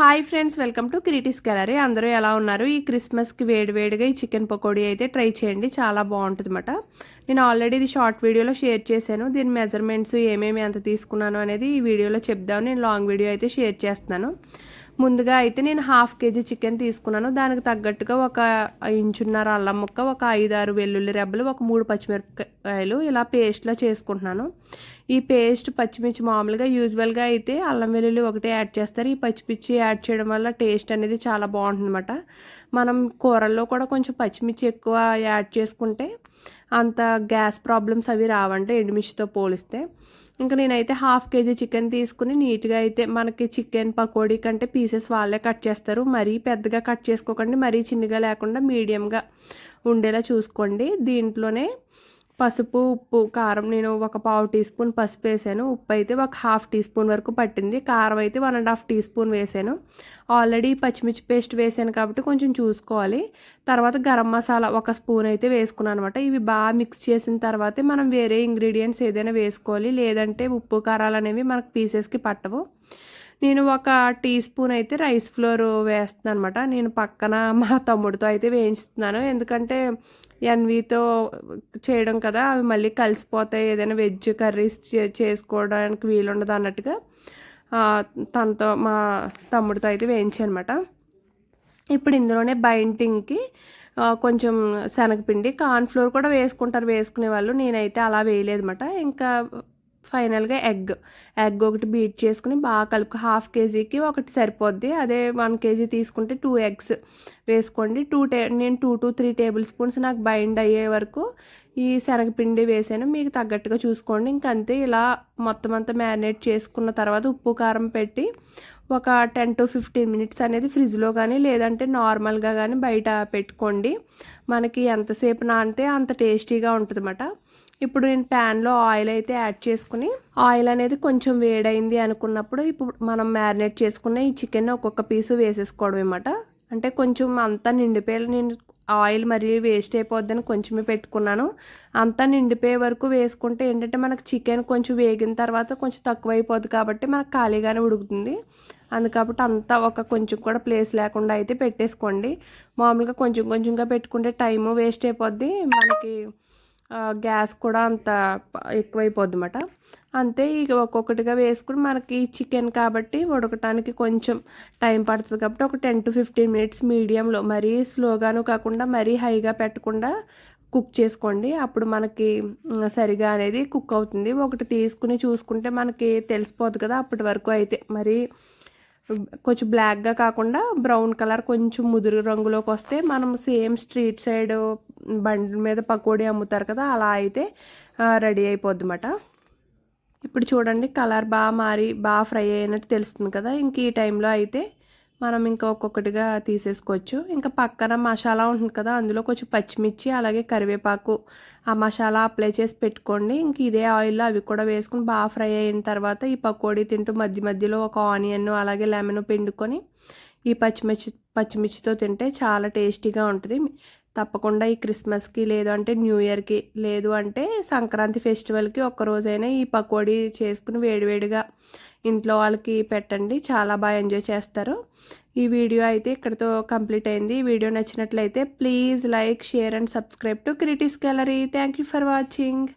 Hi friends welcome to Kritis gallery. అందరూ ఎలా ఉన్నారు? ఈ క్రిస్మస్కి వేడివేడిగా ఈ చికెన్ పకోడీ అయితే ట్రై చేయండి. చాలా బాగుంటుంది అనమాట నేను ఆల్రెడీ ఇది షార్ట్ వీడియోలో షేర్ చేశాను. దీని మెజర్మెంట్స్ ఏమేమి ఎంత తీసుకున్నాను అనేది ఈ వీడియోలో చెప్దాం. నేను లాంగ్ వీడియో అయితే షేర్ చేస్తున్నాను. ముందుగా అయితే నేను హాఫ్ కేజీ చికెన్ తీసుకున్నాను. దానికి తగ్గట్టుగా ఒక ఇంచున్నర అల్లం ముక్క ఒక ఐదారు వెల్లుల్లి రెబ్బలు ఒక మూడు పచ్చిమిరపకాయలు ఇలా పేస్ట్లో చేసుకుంటున్నాను. ఈ పేస్ట్ పచ్చిమిర్చి మామూలుగా యూజువల్గా అయితే అల్లం వెల్లుల్లి ఒకటే యాడ్ చేస్తారు. ఈ పచ్చిమిర్చి యాడ్ చేయడం వల్ల టేస్ట్ అనేది చాలా బాగుంటుందన్నమాట. మనం కూరల్లో కూడా కొంచెం పచ్చిమిర్చి ఎక్కువ యాడ్ చేసుకుంటే అంత గ్యాస్ ప్రాబ్లమ్స్ అవి రావంటే ఎండుమిర్చితో పోలిస్తే. ఇంకా నేనైతే హాఫ్ కేజీ చికెన్ తీసుకుని నీట్గా అయితే మనకి చికెన్ పకోడీ కంటే పీసెస్ వాళ్ళే కట్ చేస్తారు. మరీ పెద్దగా కట్ చేసుకోకండి మరీ చిన్నగా లేకుండా మీడియంగా ఉండేలా చూసుకోండి. దీంట్లోనే పసుపు ఉప్పు కారం నేను ఒక పావు టీ స్పూన్ పసుపు వేసాను. ఉప్పు అయితే ఒక హాఫ్ టీ స్పూన్ వరకు పట్టింది. కారం అయితే one and half teaspoon వేసాను. ఆల్రెడీ పచ్చిమిర్చి పేస్ట్ వేసాను కాబట్టి కొంచెం చూసుకోవాలి. తర్వాత గరం మసాలా ఒక స్పూన్ అయితే వేసుకున్నాను అనమాట ఇవి బాగా మిక్స్ చేసిన తర్వాతే మనం వేరే ఇంగ్రీడియంట్స్ ఏదైనా వేసుకోవాలి. లేదంటే ఉప్పు కారాలు అనేవి మనకు పీసెస్కి పట్టవు. నేను ఒక టీ స్పూన్ అయితే రైస్ ఫ్లోర్ వేస్తున్నాను అనమాట నేను పక్కన మా తమ్ముడితో అయితే వేయించుతున్నాను. ఎందుకంటే ఎన్వీతో చేయడం కదా అవి మళ్ళీ కలిసిపోతాయి. ఏదైనా వెజ్ కర్రీస్ చేసుకోవడానికి వీలుండదు అన్నట్టుగా తనతో మా తమ్ముడితో అయితే వేయించనమాట ఇప్పుడు ఇందులోనే బైండింగ్కి కొంచెం శనగపిండి కార్న్ఫ్లోర్ కూడా వేసుకుంటారు. వేసుకునే వాళ్ళు నేనైతే అలా వేయలేదన్నమాట ఇంకా ఫైనల్గా ఎగ్. ఎగ్ ఒకటి బీట్ చేసుకుని బాగా కలుపు హాఫ్ కేజీకి ఒకటి సరిపోద్ది. అదే వన్ కేజీ తీసుకుంటే టూ ఎగ్స్. వేసుకోండి. టూ టే నేను two to three tablespoons నాకు బైండ్ అయ్యే వరకు ఈ శనగపిండి వేసాను. మీకు తగ్గట్టుగా చూసుకోండి. ఇంకంతే ఇలా మొత్తం అంతా మ్యారినేట్ చేసుకున్న తర్వాత ఉప్పు కారం పెట్టి ఒక టెన్ టు ఫిఫ్టీన్ మినిట్స్ అనేది ఫ్రిడ్జ్లో కానీ లేదంటే నార్మల్గా కానీ బయట పెట్టుకోండి. మనకి ఎంతసేపు నానితే అంత టేస్టీగా ఉంటుంది ఇప్పుడు నేను ప్యాన్లో ఆయిల్ అయితే యాడ్ చేసుకుని ఆయిల్ అనేది కొంచెం వేడైంది అనుకున్నప్పుడు ఇప్పుడు మనం మ్యారినేట్ చేసుకున్న ఈ చికెన్ ఒక్కొక్క పీసు వేసేసుకోవడం అనమాట అంటే కొంచెం అంతా నిండిపోయి నేను ఆయిల్ మరీ వేస్ట్ అయిపోద్దని కొంచెమే పెట్టుకున్నాను. అంతా నిండిపోయే వరకు వేసుకుంటే ఏంటంటే మనకు చికెన్ కొంచెం వేగిన తర్వాత కొంచెం తక్కువ అయిపోద్ది కాబట్టి మనకు ఖాళీగానే ఉడుకుతుంది. అందుకబట్టి అంతా ఒక కొంచెం కూడా ప్లేస్ లేకుండా అయితే పెట్టేసుకోండి. మామూలుగా కొంచెం కొంచెంగా పెట్టుకుంటే టైము వేస్ట్ అయిపోద్ది. మనకి గ్యాస్ కూడా అంత ఎక్కువైపోద్ది అనమాట అంతే ఇక ఒక్కొక్కటిగా వేసుకుని మనకి చికెన్ కాబట్టి ఉడకటానికి కొంచెం టైం పడుతుంది కాబట్టి ఒక టెన్ టు ఫిఫ్టీన్ మినిట్స్ మీడియంలో మరీ స్లోగాను కాకుండా మరీ హైగా పెట్టకుండా కుక్ చేసుకోండి. అప్పుడు మనకి సరిగా అనేది కుక్ అవుతుంది. ఒకటి తీసుకుని చూసుకుంటే మనకి తెలిసిపోదు కదా అప్పటి వరకు అయితే. మరి కొంచెం బ్లాక్గా కాకుండా బ్రౌన్ కలర్ కొంచెం ముదురు రంగులోకి వస్తే మనం సేమ్ స్ట్రీట్ సైడ్ బండి మీద పకోడీ అమ్ముతారు కదా అలా అయితే రెడీ అయిపోద్ది అన్నమాట ఇప్పుడు చూడండి కలర్ బాగా మారి బాగా ఫ్రై అయినట్టు తెలుస్తుంది కదా ఇంక ఈ టైంలో అయితే మనం ఇంకా ఒక్కొక్కటిగా తీసేసుకోవచ్చు. ఇంకా పక్కన మసాలా ఉంటుంది కదా అందులో కొంచెం పచ్చిమిర్చి అలాగే కరివేపాకు ఆ మసాలా అప్లై చేసి పెట్టుకోండి. ఇంక ఇదే ఆయిల్లో అవి కూడా వేసుకుని బాగా ఫ్రై అయిన తర్వాత ఈ పకోడీ తింటూ మధ్య మధ్యలో ఒక ఆనియన్ అలాగే లెమన్ పిండుకొని ఈ పచ్చిమిర్చి పచ్చిమిర్చితో తింటే చాలా టేస్టీగా ఉంటుంది. తప్పకుండా ఈ క్రిస్మస్కి లేదు అంటే న్యూ ఇయర్కి లేదు అంటే సంక్రాంతి ఫెస్టివల్కి ఒక్కరోజైనా ఈ పకోడీ చేసుకుని వేడివేడిగా ఇంట్లో వాళ్ళకి పెట్టండి. చాలా బాగా ఎంజాయ్ చేస్తారు. ఈ వీడియో అయితే ఇక్కడితో కంప్లీట్ అయింది. ఈ వీడియో నచ్చినట్లయితే please like share and subscribe to Kritis gallery. Thank you for watching.